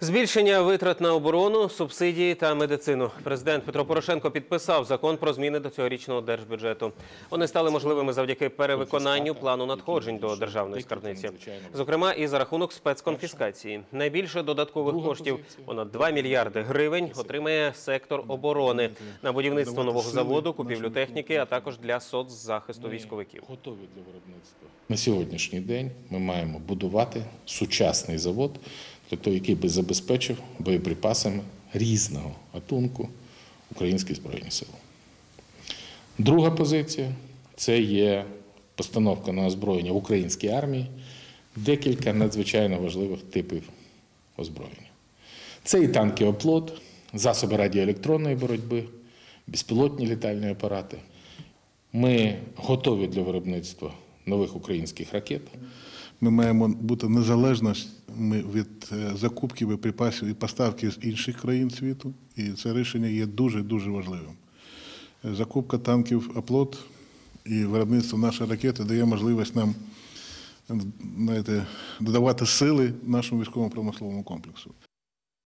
Збільшення витрат на оборону, субсидії та медицину. Президент Петро Порошенко підписав закон про зміни до цьогорічного держбюджету. Вони стали можливими завдяки перевиконанню плану надходжень до державної скарбниці. Зокрема, і за рахунок спецконфіскації. Найбільше додаткових коштів понад 2 мільярди гривень отримає сектор оборони на будівництво нового заводу, купівлю техніки, а також для соцзахисту військовиків. готові для виробництва. На сьогоднішній день ми маємо будувати сучасний завод, того, який би забезпечив боєприпасами різного гатунку українські збройні сили. Друга позиція це є постановка на озброєння в українській армії, декілька надзвичайно важливих типів озброєння. Це і танки оплот, засоби радіоелектронної боротьби, безпілотні літальні апарати. Ми готові для виробництва нових українських ракет. Ми маємо бути незалежними від е, закупки боєприпасів і поставки з інших країн світу, і це рішення є дуже дуже важливим. Е, Закупка танків «Аплот» і виробництво нашої ракети дає можливість нам знаєте, додавати сили нашому військово-промисловому комплексу.